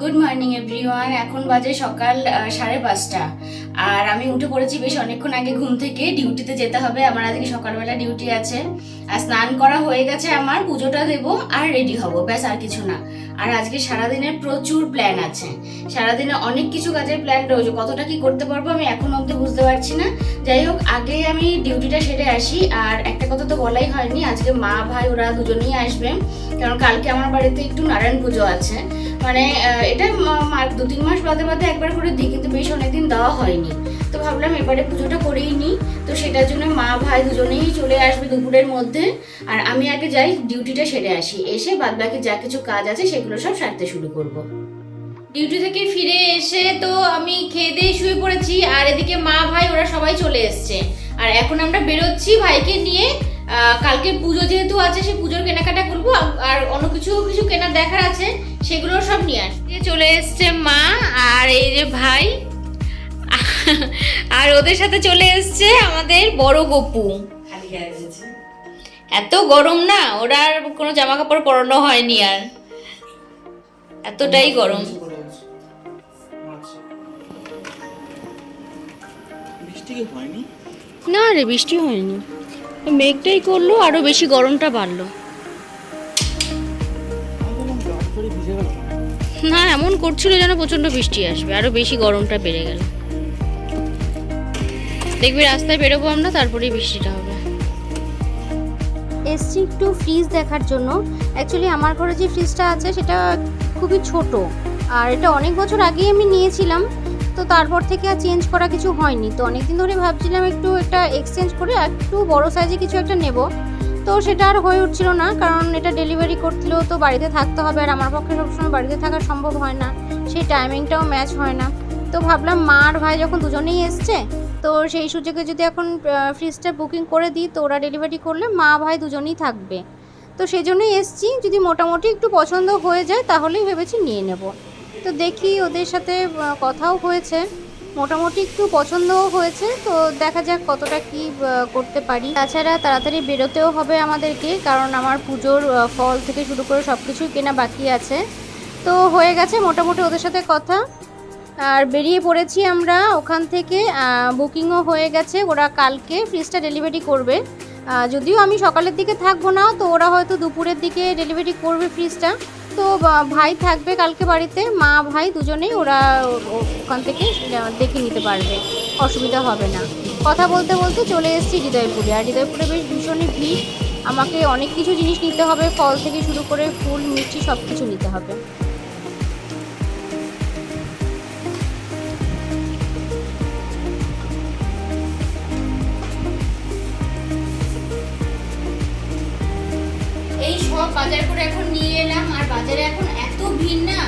Good morning everyone এখন বাজে সকাল সাড়ে পাঁচটা। আর আমি উঠে পড়েছি বেশ অনেকক্ষণ আগে ঘুম থেকে। ডিউটিতে যেতে হবে, আমার আজকে সকালবেলা ডিউটি আছে। আর স্নান করা হয়ে গেছে আমার, পুজোটা দেবো আর রেডি হব, ব্যাস আর কিছু না। আর আজকে সারাদিনের প্রচুর প্ল্যান আছে। সারাদিনে অনেক কিছু কাজের প্ল্যান রয়েছে। কতটা কি করতে পারব আমি এখন অবধি বুঝতে পারছি না। যাই হোক, আগে আমি ডিউটিটা সেরে আসি। আর একটা কথা তো বলাই হয়নি, আজকে মা, ভাই ওরা দুজনেই আসবে। কারণ কালকে আমার বাড়িতে একটু নারায়ণ পুজো আছে। মানে এটা দু তিন মাস বাদে বাদে একবার করে দিই, কিন্তু বেশ অনেকদিন দেওয়া হয়নি। তো ভাবলাম এবারে পুজোটা করেই নিই। তো সেটার জন্য মা, ভাই দুজনেই চলে আসবে দুপুরের মধ্যে। আর আমি আগে যাই, ডিউটিটা সেরে আসি। এসে বাদ বাকি যা কিছু কাজ আছে সেগুলো সব সারতে শুরু করব। ডিউটি থেকে ফিরে এসে তো আমি খেয়ে দিয়ে শুয়ে পড়েছি। আর এদিকে মা, ভাই ওরা সবাই চলে এসছে। আর এখন আমরা বেরোচ্ছি ভাইকে নিয়ে। কালকে পুজো যেহেতু আছে, সে পুজোর কেনাকাটা করব। আর অন্য কিছু কিছু কেনার দেখার আছে সেগুলো সব নিয়ে আসতে চলে এসছে মা। আর এই যে ভাই আর ওদের সাথে চলে এসছে আমাদের বড় গপু। এত গরম না ওরা আর কোনো জামা কাপড় পরানো হয়নি আর। এতটাই গরম। বৃষ্টি কি হয়নি? না রে বৃষ্টি হয়নি। মেঘটাই করল আরও বেশি গরমটা বাড়লো। না এমন করছিল যেন প্রচণ্ড বৃষ্টি আসবে আরও বেশি গরমটা বেড়ে গেল। দেখবি রাস্তায় বেরোবো আমরা, তারপরেই বৃষ্টিটা হবে। এসছি একটু ফ্রিজ দেখার জন্য। অ্যাকচুয়ালি আমার ঘরে যে ফ্রিজটা আছে সেটা খুবই ছোট। আর এটা অনেক বছর আগেই আমি নিয়েছিলাম, তো তারপর থেকে আর চেঞ্জ করা কিছু হয়নি। তো অনেকদিন ধরে ভাবছিলাম একটু এটা এক্সচেঞ্জ করে একটু বড় সাইজে কিছু একটা নেব। তো সেটা আর হয়ে উঠছিল না, কারণ এটা ডেলিভারি করতেলেও তো বাড়িতে থাকতে হবে। আর আমার পক্ষে সবসময় বাড়িতে থাকা সম্ভব হয় না। সেই টাইমিংটাও ম্যাচ হয় না। তো ভাবলাম মা আর ভাই যখন দুজনেই এসছে তো সেই সুযোগে যদি এখন ফ্রিজটা বুকিং করে দিই, তো ওরা ডেলিভারি করলে মা ভাই দুজনেই থাকবে। তো সেই জন্যই এসছি, যদি মোটামুটি একটু পছন্দ হয়ে যায়, তাহলেই ভেবেছি নিয়ে নেব। তো দেখি ওদের সাথে কথাও হয়েছে। মোটামুটি একটু পছন্দও হয়েছে, তো দেখা যাক কতটা কি করতে পারি। তাছাড়া তাড়াতাড়ি বেরোতেও হবে আমাদেরকে, কারণ আমার পুজোর ফল থেকে শুরু করে সব কিছুই কেনা বাকি আছে। তো হয়ে গেছে মোটামুটি ওদের সাথে কথা। আর বেরিয়ে পড়েছি আমরা ওখান থেকে বুকিংও হয়ে গেছে। ওরা কালকে ফ্রিজটা ডেলিভারি করবে। যদিও আমি সকালের দিকে থাকব না, তো ওরা হয়তো দুপুরের দিকে ডেলিভারি করবে ফ্রিজটা। তো ভাই থাকবে কালকে বাড়িতে, মা, ভাই দুজনেই ওরা ওখান থেকে দেখে নিতে পারবে। অসুবিধা হবে না। কথা বলতে বলতে চলে এসেছি হৃদয়পুরে। আর হৃদয়পুরে বেশ ভীষণই ভিড়। আমাকে অনেক কিছু জিনিস নিতে হবে, ফল থেকে শুরু করে ফুল, মিষ্টি সব কিছু নিতে হবে। সব বাজার করে এখন নিয়ে এলাম, আর বাজারে এখন এত ভিড় না,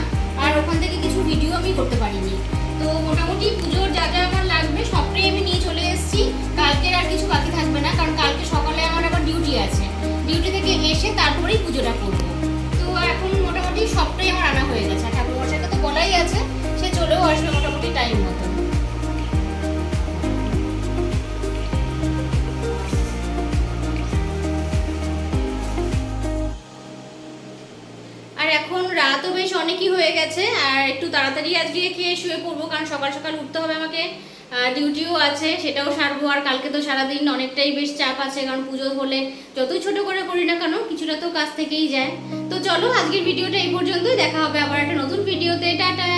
আর ওখান থেকে কিছু ভিডিও আমি করতে পারিনি। তো মোটামুটি পুজোর যা যা আমার লাগবে, সবটাই আমি নিয়ে চলে এসেছি। কালকের আর কিছু বাকি থাকবে না, কারণ কালকে সকালে আমার আবার ডিউটি আছে। ডিউটি থেকে এসে তারপরেই পুজোটা করব। তো এখন মোটামুটি সবটাই আমার আনা হয়ে গেছে। ঠাকুর মশাইকে তো বলাই আছে, সে চলেও আসবে মোটামুটি টাইম এখন রাতও বেশ অনেকই হয়ে গেছে, আর একটু তাড়াতাড়ি আজকে খেয়ে শুয়ে পড়ব, কারণ সকাল সকাল উঠতে হবে আমাকে। ডিউটিও আছে, সেটাও সারবো, আর কালকে তো সারাদিন অনেকটাই বেশ চাপ আছে, কারণ পুজো হলে যতই ছোট করে করি না কেন, কিছুটা তো কাজ থেকেই যায়। তো চলো, আজকের ভিডিওটা এই পর্যন্তই, দেখা হবে আবার একটা নতুন ভিডিওতে, টাটা!